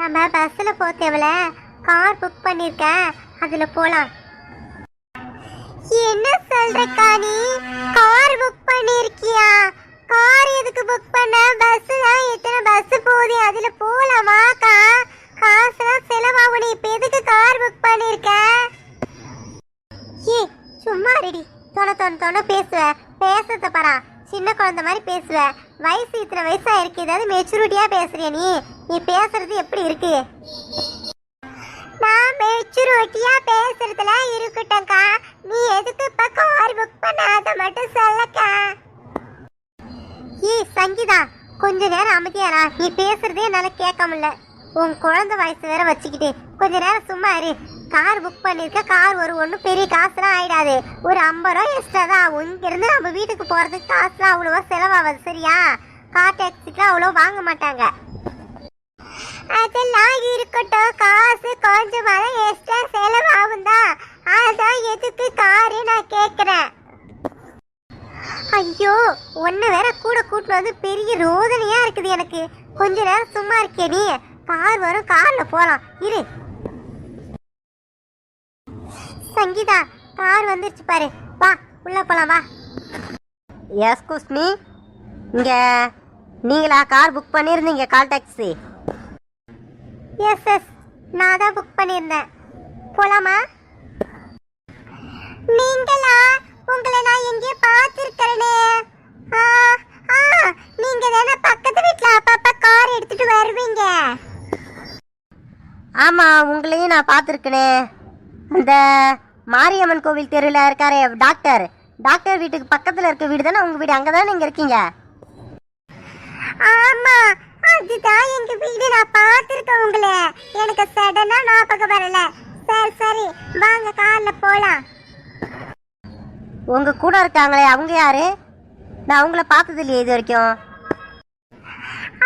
நம்ம நம்ம போக தேவையில்ல கார் புக் பண்ணிருக்கேன். அதில் போகலாம் என்ன சொல்றக்கா நீ? கார் புக் பண்ணியிருக்கியா கார் எதுக்கு புக் பண்ண? பஸ் தான் எத்தனை பஸ் போகுது? அதில் போகலாமாக்கா காசுலாம் செலவாகும். நீ இப்போ எதுக்கு கார் புக் பண்ணிருக்க? ஏ சும்மா ரெடி தொண தொண தொண பேசுவ. பேசுறத பரா. சின்ன குழந்தை மாதிரி பேசுவ. வயசு இத்தனை வயசா இருக்கு ஏதாவது மெச்சூரிட்டியா பேசுறிய நீ? நீ பேசுறது எப்படி இருக்கு? நான் மெச்சூரிட்டியா பேசுறதுல இருக்கட்டும்க்கா. நீ எதுக்கு இப்ப கார் புக் பண்ணாத மட்டும் சொல்லக்கா. ஏய் சங்கீதா கொஞ்ச நேரம் அமைதியாரா நீ பேசுறதே என்னால கேட்க முடியல. உன் குழந்தை வயசு வேற வச்சுக்கிட்டு. கொஞ்ச நேரம் சும்மா இரு. கார் புக் பண்ணிருக்க கார் ஒரு ஒன்றும் பெரிய காசுலாம் ஆயிடாது. ஒரு ஐம்பது ரூபா எக்ஸ்ட்ரா தான் ஆகும். இங்கிருந்து நம்ம வீட்டுக்கு போறதுக்கு காசுலாம் அவ்வளோவா செலவாகாது சரியா? கார் டாக்ஸிக்குலாம் அவ்வளோ வாங்க மாட்டாங்க. அதெல்லாம் இருக்கட்டும் காசு கொஞ்சம் எக்ஸ்ட்ரா செலவாகும் தான். அதான் எதுக்கு காரு நான் கேட்குறேன் ஐயோ ஒன்று வேற கூட கூட்டு வந்து பெரிய ரோதனையாக இருக்குது எனக்கு. கொஞ்ச நேரம் சும்மா இருக்கே நீ. கார் வரும் காரில் போகலாம் இரு சங்கீதா கார் வந்துருச்சு பாரு. வா உள்ள போலாம் வா. எஸ்கூஸ் மீ இங்கே நீங்களா கார் புக் பண்ணியிருந்தீங்க கால் டாக்ஸி எஸ் எஸ் நான் தான் புக் பண்ணியிருந்தேன் போலாமா? நீங்களா? உங்களை நான் எங்கேயோ பார்த்துருக்கிறேனே. ஆ ஆ நீங்க தானே பக்கத்து வீட்டில் அப்பப்போ கார் எடுத்துட்டு வருவீங்க. ஆமாம் உங்களையும் நான் பார்த்துருக்கேனே அந்த மாரியம்மன் கோவில் தெருவில் இருக்காரே டாக்டர். டாக்டர் வீட்டுக்கு பக்கத்தில் இருக்க வீடு தானே? உங்கள் வீடு அங்கே தானே நீங்கள் இருக்கீங்க? ஆமா அதுதான் எங்க வீடு. நான் பார்த்திருக்கேன் உங்களை. எனக்கு சடனா ஞாபகம் வரல. சரி சரி. வாங்க கார்ல போலாம். உங்கள் கூட இருக்காங்களே அவங்க யாரு? நான் அவங்கள பார்த்தது இல்லையே இது வரைக்கும்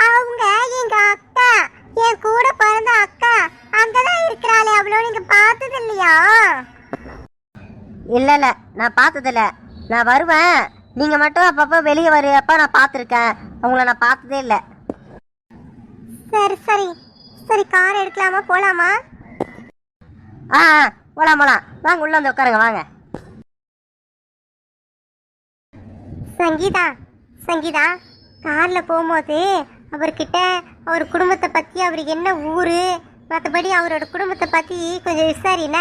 அவங்க எங்க அக்கா. என் கூட பிறந்த அக்கா. அங்கதான் இருக்கிறாளே. அவ்வளோ நீங்க பார்த்தது இல்லையா இல்லை இல்லை நான் பார்த்ததில்ல. நான் வருவேன். நீங்கள் மட்டும் அப்பப்போ வெளியே வருவப்ப நான் பார்த்துருக்கேன். அவங்கள நான் பார்த்ததே இல்லை. சரி சரி. சரி கார் எடுக்கலாமா? போலாமா? ஆ போலாம் போலாம். வாங்க உள்ள வந்து உட்காருங்க வாங்க. சங்கீதா சங்கீதா. கார்ல போகும்போது அவர்கிட்ட அவர் குடும்பத்தை பத்தி அவருக்கு என்ன ஊரு மற்றபடி அவரோட குடும்பத்தை பத்தி கொஞ்சம் விசாரின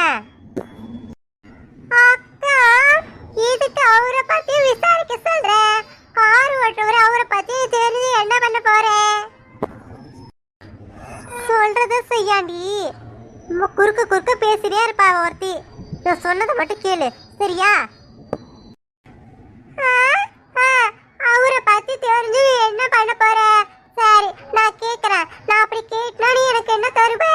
அக்கா இதுக்கு அவரை பத்தி விசாரிக்க சொல்றேன் கார் ஓட்டுவர் அவரை பத்தி தெரிஞ்சு என்ன பண்ண போற? சொல்றத செய்யாண்டி. நம்ம குறுக்க குறுக்க பேசிட்டே இருப்பா ஒருத்தி. நான் சொன்னதை மட்டும் கேளு சரியா? அவரை பத்தி தெரிஞ்சு நீ என்ன பண்ண போற? சரி நான் கேக்குறேன். நான் அப்படி கேட்டா நீ எனக்கு என்ன தருவ?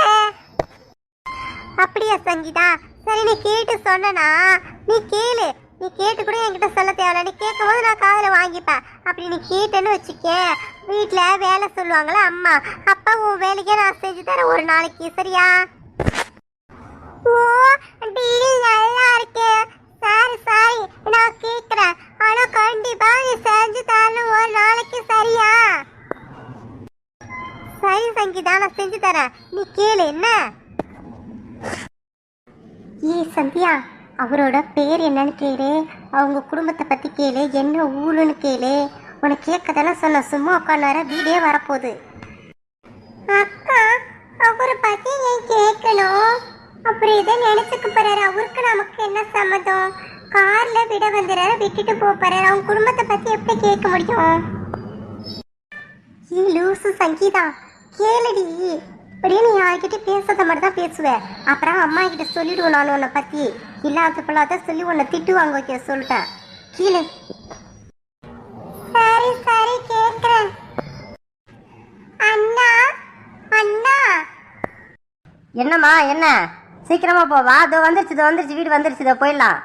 அப்படியா சங்கீதா. சரி நீ கேட்டு சொன்னனா நீ கேளு. நீ கேட்டு கூட என்கிட்ட சொல்ல தேவையில்ல. நீ கேட்கும் போது நான் காதில் வாங்கிப்பேன் அப்படி நீ கேட்டேன்னு வச்சுக்க. வீட்டில் வேலை சொல்லுவாங்களே அம்மா. அப்பா உன் வேலைக்கே நான் செஞ்சு தரேன். ஒரு நாளைக்கு சரியா? ஓ டீல் நல்லா இருக்கு. Sorry sorry. குடும்பத்தை பற்றி கேளு என்ன ஊருன்னு கேளு. உனக்கு கேட்கதெல்லாம் சொன்ன சும்மா உட்காந்து வர வீடே வரப்போகுது. அக்கா அவரை பற்றி ஏன் கேட்கணும்? அப்புறம் இதை நினைச்சுக்க போறாரு. அவருக்கு நமக்கு என்ன சம்மதம்? கார்ல விட வந்துறாரு விட்டுட்டு போக போறாரு. அவங்க குடும்பத்தை பற்றி எப்படி கேட்க முடியும்? ஏ லூசு சங்கீதா கேளுடி. அப்படியே நீ யார்கிட்ட பேசுறத மாதிரி தான் பேசுவேன் அப்புறம் அம்மா கிட்ட சொல்லிடுவோம் நான் உன்னை பத்தி. இல்லாத பிள்ளாத சொல்லி உன்னை திட்டுவாங்க ஓகே வைக்க சொல்லிட்டேன். கீழே. சரி சரி கேட்கிறேன் அண்ணா அண்ணா. என்னம்மா என்ன? சீக்கிரமா போ வா. இதோ வந்துருச்சு இதோ வந்துருச்சு வீடு வந்துருச்சு இதோ போயிடலாம்.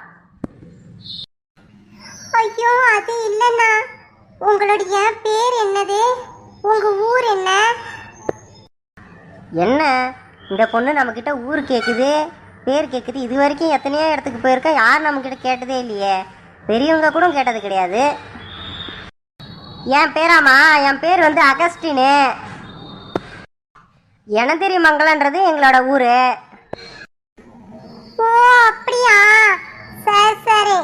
ஐயோ அது இல்லைண்ணா. உங்களுடைய பேர் என்னது? உங்க ஊர் என்ன? என்ன? இந்த பொண்ணு நம்மக்கிட்ட ஊர் கேட்குது பேர் கேட்குது இது வரைக்கும் எத்தனையோ இடத்துக்கு போயிருக்கா யார் நம்மக்கிட்ட கேட்டதே இல்லையே. பெரியவங்க கூட கேட்டது கிடையாது. என் பேராமா என் பேர் வந்து அகஸ்டினு. எனதிரி மங்கலன்றது எங்களோட ஊர். ஓ அப்படியா? சரி சரி.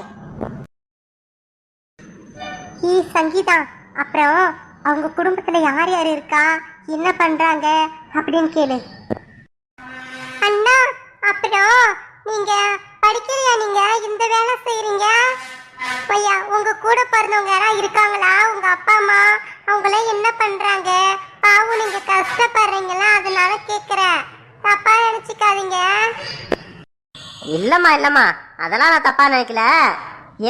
ஈ சங்கீதா அப்புறம் அவங்க குடும்பத்துல யார் யார் இருக்கா? என்ன பண்றாங்க? அப்படின்னு கேளு. அண்ணா அப்புறம் நீங்க படிக்கலையா நீங்க? இந்த வேலை செய்றீங்க? ஐயா உங்க கூட பிறந்தவங்க யாரா இருக்காங்களா? உங்க அப்பா அம்மா அவங்களாம் என்ன பண்றாங்க? பாவம் நீங்க கஷ்டப்படுறீங்களா? அதனால கேக்குறேன். தப்பா நினைச்சுக்காதீங்க. இல்லைம்மா இல்லைம்மா. அதெல்லாம் நான் தப்பாக நினைக்கல.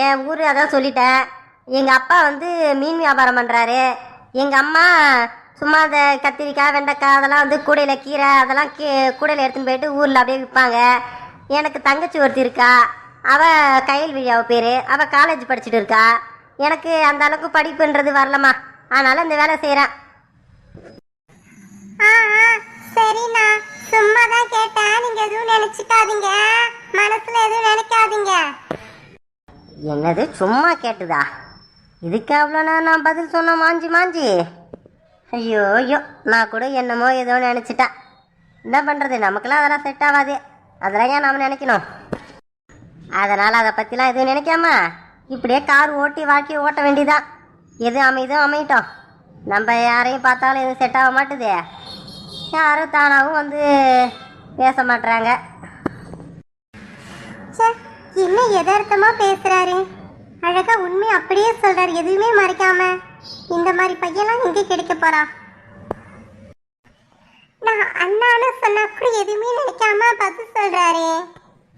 என் ஊர் அதான் சொல்லிட்டேன். எங்கள் அப்பா வந்து மீன் வியாபாரம் பண்ணுறாரு எங்கள் அம்மா சும்மா இந்த கத்திரிக்காய் வெண்டைக்காய் அதெல்லாம் வந்து கூடையில் கீரை அதெல்லாம் கீ கூடையில் எடுத்துன்னு போயிட்டு ஊரில் அப்படியே விற்பாங்க எனக்கு தங்கச்சி ஒருத்தி இருக்கா. அவள் கையல்விழி அவள் பேர். அவள் காலேஜ் படிச்சுட்டு இருக்கா. எனக்கு அந்த அளவுக்கு படிப்புன்றது வரலம்மா. அதனால் இந்த வேலை செய்கிறேன் சரிண்ணா. சும்மா தான் கேட்டேன். நீங்க எதுவும் நினைச்சுக்காதீங்க. மனசுல எதுவும் நினைக்காதீங்க. என்னது சும்மா கேட்டுதா? இதுக்கு அவ்வளோ நான் பதில் சொன்ன மாஞ்சி மாஞ்சி. ஐயோ ஐயோ நான் கூட என்னமோ ஏதோ நினச்சிட்டேன் என்ன பண்ணுறது நமக்கெல்லாம் அதெல்லாம் செட் ஆகாது. அதெல்லாம் ஏன் நாம் நினைக்கணும்? அதனால் அதை பற்றிலாம் எதுவும் நினைக்காம இப்படியே கார் ஓட்டி வாழ்க்கை ஓட்ட வேண்டியதான் எது அமைதோ அமையட்டும். நம்ம யாரையும் பார்த்தாலும் எதுவும் செட் ஆக மாட்டுதே. யாரும் தானாகவும் வந்து பேச மாட்டுறாங்க ச்சே, என்ன யதார்த்தமா பேசுகிறாரு அழகா உண்மை அப்படியே சொல்கிறார் எதுவுமே மறைக்காம. இந்த மாதிரி பையன்லாம் எங்கே கிடைக்க போறா? நான் அண்ணான்னு சொன்னா கூட எதுவுமே நினைக்காம பதில் சொல்றாரு.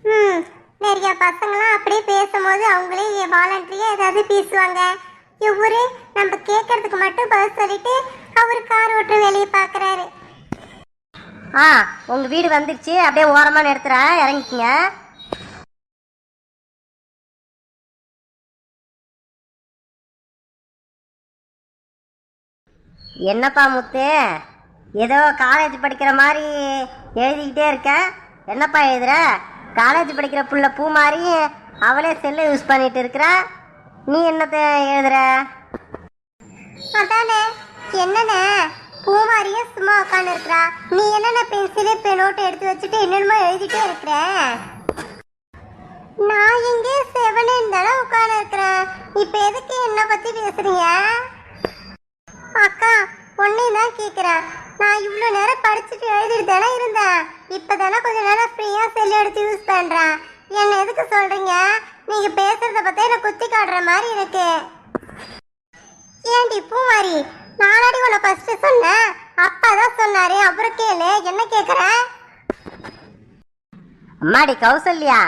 ம் நிறைய பசங்களாம் அப்படியே பேசும்போது அவங்களே வாலண்டரியா ஏதாவது பேசுவாங்க. இவரு நம்ம கேட்கறதுக்கு மட்டும் பதில் சொல்லிட்டு அவர் கார் ஓட்டுற வேலையை பார்க்கறாரு. ஆ உங்கள் வீடு வந்துருச்சு. அப்படியே ஓரமாக நிறுத்துறேன் இறங்கிக்கங்க. என்னப்பா முத்து? ஏதோ காலேஜ் படிக்கிற மாதிரி எழுதிக்கிட்டே இருக்க? என்னப்பா எழுதுற? காலேஜ் படிக்கிற புள்ள பூ மாதிரி அவளே செல்லை யூஸ் பண்ணிட்டு இருக்கிற. நீ என்னத்த எழுதுற? அதானே என்னண்ணே? பூமாரியே சும்மா உட்காந்து இருக்கிறா. நீ என்னென்ன பென்சிலு பெ நோட்டு எடுத்து வச்சுட்டு என்னென்னமோ எழுதிட்டே இருக்கிற? நான் எங்கே செவனே இருந்தாலும் உட்காந்து இருக்கிறேன். இப்போ எதுக்கு என்னை பற்றி பேசுறீங்க? அக்கா ஒன்னே தான் கேட்குறேன் நான் இவ்வளோ நேரம் படிச்சுட்டு எழுதிட்டு தானே இருந்தேன். இப்போ தானே கொஞ்ச நேரம் ஃப்ரீயாக செல் எடுத்து யூஸ் பண்ணுறேன் என்ன எதுக்கு சொல்கிறீங்க நீங்கள் பேசுகிறத பார்த்தா எனக்கு குத்தி காட்டுற மாதிரி இருக்கு. ஏண்டி பூமாரி நானாடி உன்னை ஃபஸ்ட்டு சொன்னேன். அப்பா தான் சொன்னாரு. அப்புறம் கேளு என்ன கேட்குறேன் அம்மாடி கௌசல்யா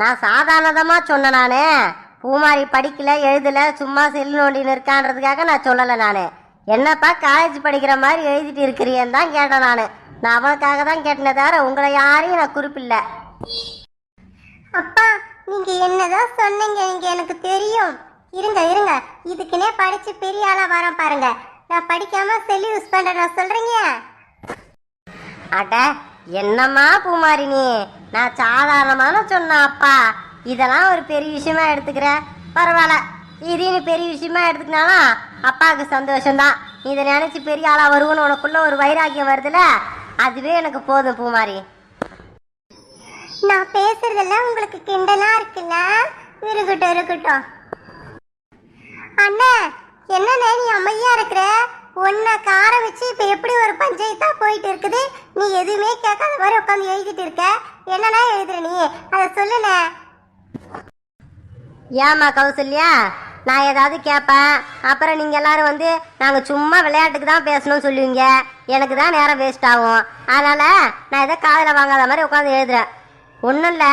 நான் சாதாரணதமாக சொன்னேன் நான். பூமாரி படிக்கல எழுதல சும்மா செல் நோண்டின்னு இருக்கான்றதுக்காக நான் சொல்லலை நான். என்னப்பா காலேஜ் படிக்கிற மாதிரி எழுதிட்டு இருக்கிறியன்னு தான் கேட்டேன் நான். நான் அவனுக்காக தான் கேட்டேனே தவிர உங்களை யாரையும் நான் குறிப்பில்லை. அப்பா நீங்க என்னதான் சொன்னீங்க நீங்க எனக்கு தெரியும். இருங்க இருங்க. இதுக்குன்னே படிச்சு பெரிய ஆளா வரேன் பாருங்க. நான் படிக்காம செல் யூஸ் பண்றேன் சொல்றீங்க? அட என்னம்மா பூமாரி நீ? நான் சாதாரணமான சொன்னேன் அப்பா இதெல்லாம் ஒரு பெரிய விஷயமா எடுத்துக்கிற. பரவாயில்ல. இதே நீ பெரிய விஷயமா எடுத்துக்கினாலும் அப்பாவுக்கு சந்தோஷம்தான். இதை நினைச்சு பெரிய ஆளா வருவோன்னு உனக்குள்ள ஒரு வைராக்கியம் வருதுல அதுவே எனக்கு போதும் பூமாரி. நான் பேசுறதெல்லாம் உங்களுக்கு கிண்டலா இருக்குல்ல? இருக்கட்டும் இருக்கட்டும். அண்ணா என்னண்ணே நீ அமைதியா இருக்கிற? உன்னை கார வச்சு இப்ப எப்படி ஒரு பஞ்சாயத்தா போயிட்டு இருக்குது? நீ எதுவுமே கேட்காத மாதிரி உட்காந்து எழுதிட்டு இருக்க. என்னண்ணா எழுதுற நீ? அதை சொல்லுண்ணே. ஏம்மா கௌசல்யா நான் ஏதாவது கேட்பேன். அப்புறம் நீங்கள் எல்லாரும் வந்து நாங்கள் சும்மா விளையாட்டுக்கு தான் பேசணும்னு சொல்லுவீங்க. எனக்கு தான் நேரம் வேஸ்ட் ஆகும். அதனால் நான் எதை காதில் வாங்காத மாதிரி உட்காந்து எழுதுறேன். ஒன்றும் இல்லை.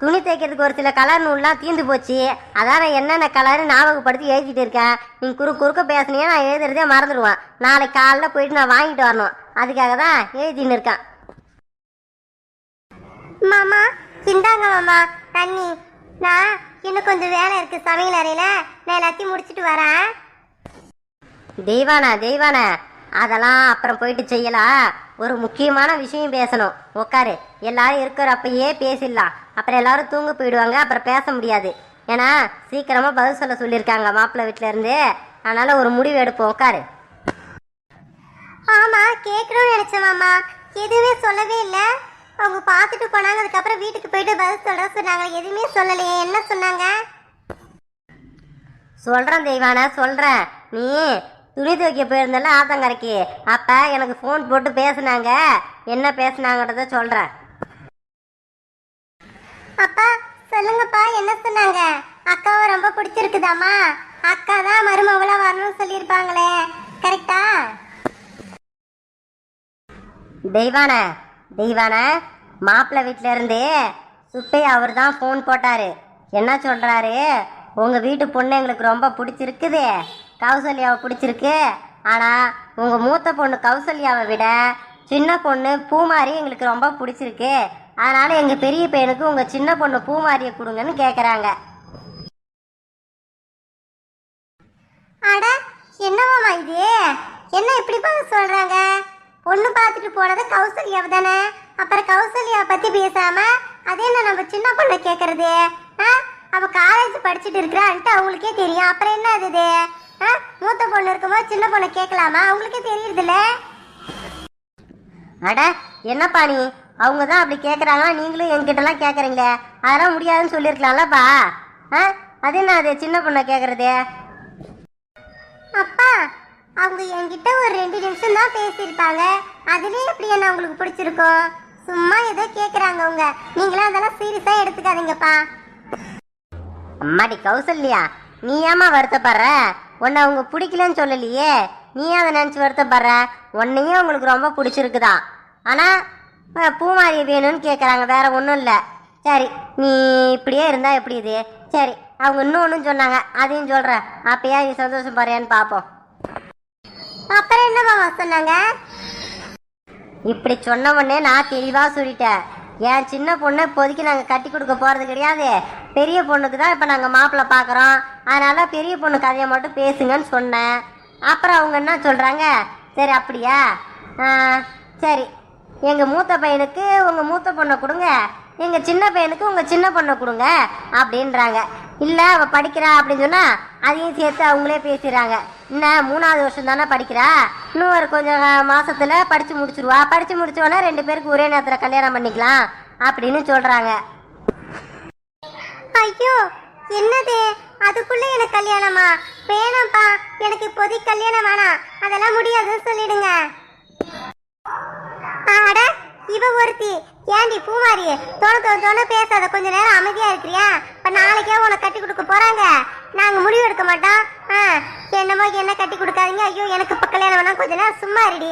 துணி தைக்கிறதுக்கு ஒரு சில கலர் நூல்லாம் தீந்து போச்சு. அதான் நான் என்னென்ன கலர் ஞாபகப்படுத்தி எழுதிட்டு இருக்கேன். நீங்கள் குறு குறுக்க பேசுனீங்க நான் எழுதுறதே மறந்துடுவேன் நாளைக்கு காலைல போயிட்டு நான் வாங்கிட்டு வரணும். அதுக்காக தான் எழுதின்னு இருக்கேன். மாமா இந்தாங்க மாமா. தண்ணி. நான் இன்னும் கொஞ்சம் வேலை இருக்கு சமையல் அறையில. நான் எல்லாத்தையும் முடிச்சிட்டு வரேன். தெய்வானா தெய்வானா. அதெல்லாம் அப்புறம் போயிட்டு செய்யலாம் ஒரு முக்கியமான விஷயம் பேசணும். உட்காரு எல்லாரும் இருக்கிற அப்பயே பேசிடலாம். அப்புறம் எல்லாரும் தூங்க போயிடுவாங்க. அப்புறம் பேச முடியாது. ஏன்னா சீக்கிரமா பதில் சொல்ல சொல்லியிருக்காங்க மாப்பிள்ளை வீட்டுல இருந்து. அதனால ஒரு முடிவு எடுப்போம். உட்காரு ஆமா கேட்கணும்னு நினைச்சேன் மாமா. எதுவுமே சொல்லவே இல்லை. அவங்க பார்த்துட்டு போனாங்க அதுக்கப்புறம் வீட்டுக்கு போயிட்டு பதில் சொல்ற சொன்னாங்க. எதுவுமே சொல்லலையே. என்ன சொன்னாங்க? சொல்றேன் தெய்வானா சொல்றேன். நீ துணி துவைக்க போயிருந்தல ஆத்தங்கரைக்கு. அப்ப எனக்கு ஃபோன் போட்டு பேசுனாங்க. என்ன பேசுனாங்கன்றத சொல்றேன். அப்பா சொல்லுங்கப்பா என்ன சொன்னாங்க? அக்காவை ரொம்ப பிடிச்சிருக்குதாமா அக்கா தான் மருமவளா வரணும்னு சொல்லியிருப்பாங்களே. கரெக்டா தெய்வான தெய்வான மாப்பிள்ளை வீட்டில இருந்து சுப்பையா அவர் தான் ஃபோன் போட்டாரு. என்ன சொல்றாரு? உங்க வீட்டு பொண்ணு எங்களுக்கு ரொம்ப பிடிச்சிருக்குது. கௌசல்யாவை பிடிச்சிருக்கு. ஆனா உங்க மூத்த பொண்ணு கௌசல்யாவை விட சின்ன பொண்ணு பூமாரி எங்களுக்கு ரொம்ப பிடிச்சிருக்கு. அதனால எங்க பெரிய பையனுக்கு உங்க சின்ன பொண்ணு பூமாரியை கொடுங்கன்னு கேக்குறாங்க. அட என்னவாமா இது? என்ன இப்படி சொல்கிறாங்க சொல்றாங்க? பொண்ணு பார்த்துட்டு போனது கௌசல்யாவை தானே? அப்புறம் கௌசல்யாவை பத்தி பேசாம அதே என்ன நம்ம சின்ன பொண்ணை கேட்குறது ஆ? அவ காலேஜ் படிச்சுட்டு இருக்கிறான்ட்டு அவங்களுக்கே தெரியும். அப்புறம் என்ன அது ஆ? மூத்த பொண்ணு இருக்கும்போது சின்ன பொண்ணை கேட்கலாமா? அவங்களுக்கே தெரியுதுல்ல அட என்னப்பா நீ? அவங்க தான் அப்படி கேட்குறாங்களா நீங்களும் என்கிட்டலாம் கேட்குறீங்களே அதெல்லாம் முடியாதுன்னு சொல்லியிருக்கலாம்லப்பா. ஆ? அது என்ன அது சின்ன பொண்ணை கேட்குறது அப்பா அவங்க என்கிட்ட ஒரு ரெண்டு நிமிஷம் தான் பேசியிருப்பாங்க. அதுலயே எப்படி என்ன உங்களுக்கு பிடிச்சிருக்கும்? சும்மா ஏதோ கேக்குறாங்க அவங்க. நீங்களும் அதெல்லாம் சீரியஸா எடுத்துக்காதீங்கப்பா. அம்மாடி கௌசல்யா நீ ஏமா வருத்தப்படுற? உன்னை அவங்க பிடிக்கலன்னு சொல்லலையே. நீ அதை நினச்சி வருத்தப்படுற? உன்னையும் அவங்களுக்கு ரொம்ப பிடிச்சிருக்குதா? ஆனால் பூமாரி வேணும்னு கேட்குறாங்க வேற ஒன்றும் இல்லை. சரி நீ இப்படியே இருந்தால் எப்படி இது? சரி அவங்க இன்னொன்றும் சொன்னாங்க. அதையும் சொல்கிறேன் அப்பயா நீ சந்தோஷம் பாருன்னு பார்ப்போம் அப்புறம் என்ன மாமா சொன்னாங்க? இப்படி சொன்ன உடனே நான் தெளிவாக சொல்லிட்டேன். என் சின்ன பொண்ணை இப்போதைக்கு நாங்கள் கட்டி கொடுக்க போகிறது கிடையாது. பெரிய பொண்ணுக்கு தான் இப்போ நாங்கள் மாப்பிள்ளை பார்க்குறோம் அதனால் பெரிய பொண்ணு கதையை மட்டும் பேசுங்கன்னு சொன்னேன். அப்புறம் அவங்க என்ன சொல்கிறாங்க சரி அப்படியா? சரி. எங்கள் மூத்த பையனுக்கு உங்கள் மூத்த பொண்ணை கொடுங்க. எங்கள் சின்ன பையனுக்கு உங்கள் சின்ன பொண்ணை கொடுங்க அப்படின்றாங்க. இல்லை அவள் படிக்கிறா அப்படின்னு சொன்னால் அதையும் சேர்த்து அவங்களே பேசிடுறாங்க. என்ன மூணாவது வருஷம் தானே படிக்கிறா? இன்னும் ஒரு கொஞ்சம் மாசத்துல படிச்சு முடிச்சிருவா. படிச்சு முடிச்சோடனே ரெண்டு பேருக்கு ஒரே நேரத்தில் கல்யாணம் பண்ணிக்கலாம் அப்படின்னு சொல்றாங்க. ஐயோ என்னது? அதுக்குள்ள எனக்கு கல்யாணமா? வேணாம்ப்பா எனக்கு இப்போதைக்கு கல்யாணம் வேணாம். அதெல்லாம் முடியாதுன்னு சொல்லிடுங்க. அட இவ ஒருத்தி. ஏண்டி பூமாரி தோண தோண தோண பேசாத. கொஞ்ச நேரம் அமைதியா இருக்கிறியா? இப்ப நாளைக்கே உனக்கு கட்டி கொடுக்க போறாங்க. நாங்க முடிவு எடுக்க மாட்டோம். ஆ, என்னமோ என்ன கட்டி கொடுக்காதீங்க. ஐயோ எனக்கு இப்ப கல்யாணம் வேணா கொஞ்ச நேரம் சும்மா இருடி.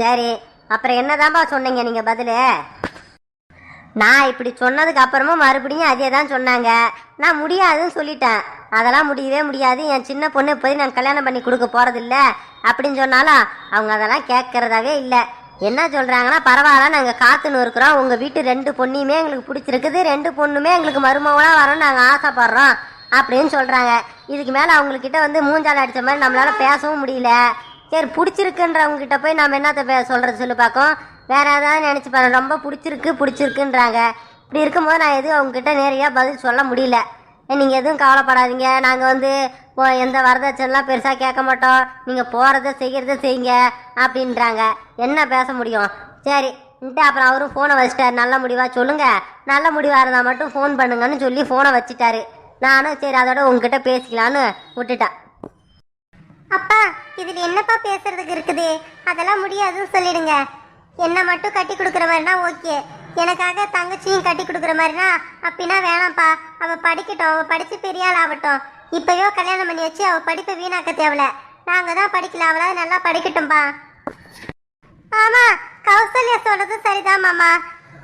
சரி அப்புறம் என்னதான்பா சொன்னீங்க நீங்க பதிலு? நான் இப்படி சொன்னதுக்கு அப்புறமும் மறுபடியும் அதே தான் சொன்னாங்க. நான் முடியாதுன்னு சொல்லிட்டேன். அதெல்லாம் முடியவே முடியாது. என் சின்ன பொண்ணு போய் நான் கல்யாணம் பண்ணி கொடுக்க போகிறதில்ல அப்படின்னு சொன்னாலும் அவங்க அதெல்லாம் கேட்கறதாவே இல்லை. என்ன சொல்கிறாங்கன்னா பரவாயில்ல நாங்கள் காத்துன்னு இருக்கிறோம். உங்கள் வீட்டு ரெண்டு பொண்ணையுமே எங்களுக்கு பிடிச்சிருக்குது. ரெண்டு பொண்ணுமே எங்களுக்கு மருமகளாக வரணும்னு நாங்கள் ஆசைப்படுறோம். அப்படின்னு சொல்கிறாங்க இதுக்கு மேலே அவங்கக்கிட்ட வந்து மூஞ்சால் அடித்த மாதிரி நம்மளால் பேசவும் முடியல. சரி பிடிச்சிருக்குன்றவங்ககிட்ட போய் நம்ம என்னத்த பே- சொல்கிறது சொல்லு பார்க்கும் வேறு ஏதாவது நினச்சி பாருங்க. ரொம்ப பிடிச்சிருக்கு பிடிச்சிருக்குன்றாங்க. இப்படி இருக்கும்போது நான் எதுவும் அவங்கக்கிட்ட நேரடியாக பதில் சொல்ல முடியல. நீங்கள் எதுவும் கவலைப்படாதீங்க. நாங்கள் வந்து எந்த வரதட்சணைலாம் பெருசாக கேட்க மாட்டோம். நீங்கள் போகிறத செய்கிறத செய்யுங்க அப்படின்றாங்க. என்ன பேச முடியும்? சரி இன்ட்டு அப்புறம் அவரும் ஃபோனை வச்சிட்டாரு. நல்ல முடிவாக சொல்லுங்கள் நல்ல முடிவாக இருந்தால் மட்டும் ஃபோன் பண்ணுங்கன்னு சொல்லி ஃபோனை வச்சிட்டாரு. நானும் சரி அதோட உங்ககிட்ட பேசிக்கலான்னு விட்டுட்டேன் அப்பா இதில் என்னப்பா பேசுறதுக்கு இருக்குது? அதெல்லாம் முடியாதுன்னு சொல்லிடுங்க. என்ன மட்டும் கட்டி கொடுக்குற மாதிரினா ஓகே. எனக்காக தங்கச்சியும் கட்டி கொடுக்குற மாதிரினா அப்படின்னா வேணாம்ப்பா. அவள் படிக்கட்டும் அவ படிச்சு பெரிய ஆள் ஆகட்டும். இப்பயோ கல்யாணம் பண்ணி வச்சு அவள் படிப்பை வீணாக்க தேவையில்ல நாங்க தான் படிக்கல அவளாவது நல்லா படிக்கட்டும்பா. ஆமா கௌசல்யா சொல்கிறது சரிதான் மாமா.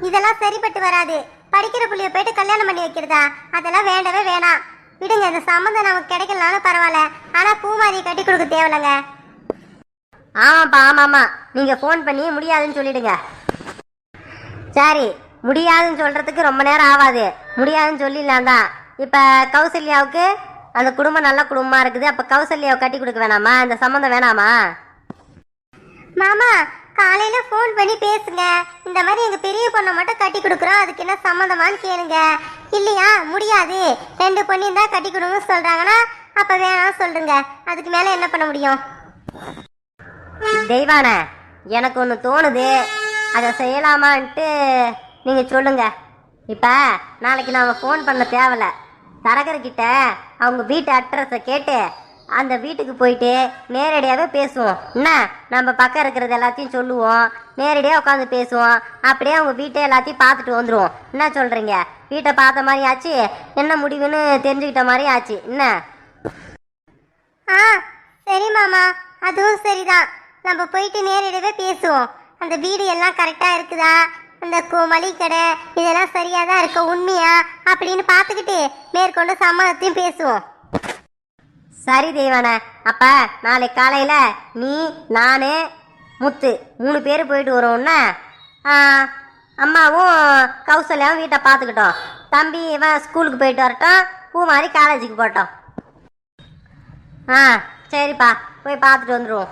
இதெல்லாம் சரிப்பட்டு வராது. படிக்கிற புள்ளிய போயிட்டு கல்யாணம் பண்ணி வைக்கிறதா? அதெல்லாம் வேண்டவே வேணாம். விடுங்க இந்த சம்மந்தம் நமக்கு கிடைக்கலனாலும் பரவாயில்ல. ஆனா பூமாரியை கட்டி கொடுக்க தேவையில்லைங்க. ஆமாப்பா ஆமாம்மா. நீங்கள் ஃபோன் பண்ணி முடியாதுன்னு சொல்லிடுங்க. சரி முடியாதுன்னு சொல்கிறதுக்கு ரொம்ப நேரம் ஆகாது. முடியாதுன்னு சொல்லிடலாம் தான். இப்போ கௌசல்யாவுக்கு அந்த குடும்பம் நல்ல குடும்பமாக இருக்குது. அப்போ கௌசல்யாவை கட்டி கொடுக்க வேணாமா? இந்த சம்மந்தம் வேணாமா? மாமா காலையில ஃபோன் பண்ணி பேசுங்க. இந்த மாதிரி எங்க பெரிய பொண்ணை மட்டும் கட்டி கொடுக்குறோம். அதுக்கு என்ன சம்மந்தமான்னு கேளுங்க. இல்லையா? முடியாது. ரெண்டு பொண்ணையும் தான் கட்டி கொடுங்கன்னு சொல்றாங்கன்னா அப்ப வேணாம் சொல்லுங்க. அதுக்கு மேல என்ன பண்ண முடியும்? தெய்வான எனக்கு ஒன்று தோணுது. அதை செய்யலாமான்ட்டு நீங்கள் சொல்லுங்க. இப்போ நாளைக்கு நாம் ஃபோன் பண்ண தேவையில்ல. தரகர்கிட்ட அவங்க வீட்டு அட்ரஸை கேட்டு அந்த வீட்டுக்கு போயிட்டு நேரடியாகவே பேசுவோம். என்ன நம்ம பக்கம் இருக்கிறது எல்லாத்தையும் சொல்லுவோம். நேரடியாக உட்காந்து பேசுவோம். அப்படியே அவங்க வீட்டை எல்லாத்தையும் பார்த்துட்டு வந்துடுவோம் என்ன சொல்கிறீங்க வீட்டை பார்த்த மாதிரி ஆச்சு? என்ன முடிவுன்னு தெரிஞ்சுக்கிட்ட மாதிரி ஆச்சு. என்ன? ஆ சரி மாமா. அதுவும் சரிதான். நம்ம போயிட்டு நேரடியாகவே பேசுவோம். அந்த வீடு எல்லாம் கரெக்டாக இருக்குதா? அந்த கோ மளிகை கடை இதெல்லாம் சரியாக தான் இருக்க? உண்மையா? அப்படின்னு பார்த்துக்கிட்டு மேற்கொண்டு சம்மதத்தையும் பேசுவோம். சரி தெய்வான அப்ப நாளைக்கு காலையில நீ நானு முத்து மூணு பேர் போயிட்டு வரோம்னா அம்மாவும் கௌசல்யாவும் வீட்டை பார்த்துக்கிட்டோம். தம்பி இவன் ஸ்கூலுக்கு போயிட்டு வரட்டும் பூமாரி காலேஜுக்கு போட்டோம் ஆ சரிப்பா போய் பார்த்துட்டு வந்துடுவோம்